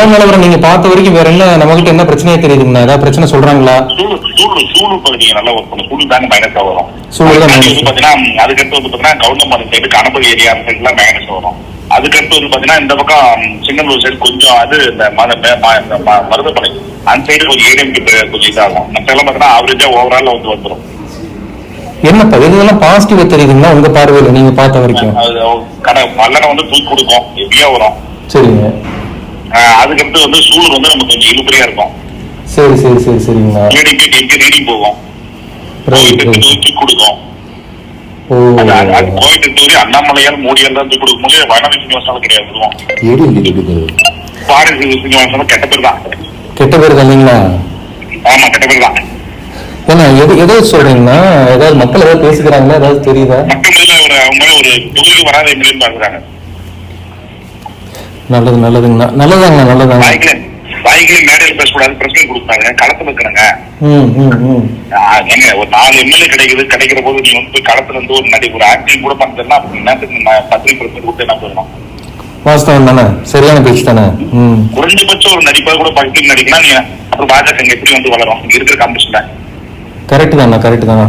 கள நிலவரம் நீங்க பார்த்த வரைக்கும் வேற என்ன நம்மகிட்ட என்ன பிரச்சனையே தெரியுதுங்கண்ணா ஏதாவது பிரச்சனை சொல்றாங்களா? சூழ் சூழ் பகுதியை நல்லா ஒர்க் பண்ணும் சூழ் தாங்க மைனஸா வரும். minus. வந்து பாத்தீங்கன்னா அதுக்கடுத்து வந்து பாத்தீங்கன்னா கவுண்டமரம் சைடு கணபதி ஏரியா அந்த சைடுலாம் மைனஸ் வரும். அதுக்கடுத்து வந்து பாத்தீங்கன்னா இந்த பக்கம் சிங்கனூர் சைடு கொஞ்சம் அது இந்த மத ம- ம- இந்த ம- மருதமலை. அந்த சைடு கொஞ்சம் ஏரியாவுக்கு கொஞ்சம் இதாகும். மற்ற எல்லாம் பாத்தீங்கன்னா ஆவரேஜா ஓவரால் வந்து வந்துடும் என்னப்பா இதெல்லாம் பாசிட்டிவா தெரியுதுங்களா உங்க பார்வையில நீங்க பார்த்த வரைக்கும்? அது கடை மல்லனை வந்து தூக்கி கொடுக்கும். ஹெவியா வரும். சரிங்க. அதுக்கடுத்து வந்து சூழல் வந்து நமக்கு கொஞ்சம் இழுபறியா இருக்கும். சரி சரி சரி சரிங்கண்ணா ரீடிங் எங்க ரீடிங் ரைட் தூக்கி கொடுக்கும். அண்ணாமலையால் மூடியால் தான் தூக்கி கொடுக்க முடியும் வனவி சீனிவாசனால கிடையாது சொல்லுவோம் பாரி சீனிவாசனும் கெட்ட பேர் தான். கெட்ட பேர் தான் இல்லைங்களா? ஆமா கெட்ட பேர் தான். ஏன்னா எது எதை சொல்றீங்கன்னா ஏதாவது மக்கள் ஏதாவது பேசிக்கிறாங்களா? ஏதாவது தெரியுதா? மக்கள் அவங்க ஒரு தொகுதிக்கு வராத எம்எல்ஏன்னு பாக்குறாங்க நல்லது நல்லதுங்கண்ணா நல்லதாங்கண்ணா நல்லதாங்க வாய்க்கில மேடையில் பேசக்கூடாது பிரச்சனை கொடுத்தாங்க. களத்துல இருக்கிறாங்க ம் ம் ம். ஏங்க ஒரு நாலு எம்எல்ஏ கிடைக்குது கிடைக்கிற போது நீங்க வந்து களத்துல இருந்து ஒரு நடி ஒரு ஆக்டிங் கூட பண்றதுன்னா என்னத்துக்கு நான் பத்திரிகை பிரச்சனை கொடுத்து என்ன போயிடணும் வாஸ்தவம் தானே? சரியான பேச்சு தானே? ம். குறைஞ்சபட்சம் ஒரு நடிப்பா கூட பக்கத்தில் நடிக்கலாம் நீங்க அப்புறம் பாஜக எப்படி வந்து வளரும்? இருக்கிற காம்படிஷன்ல கரெக்ட் தாண்ணா கரெக்ட் தாண்ணா.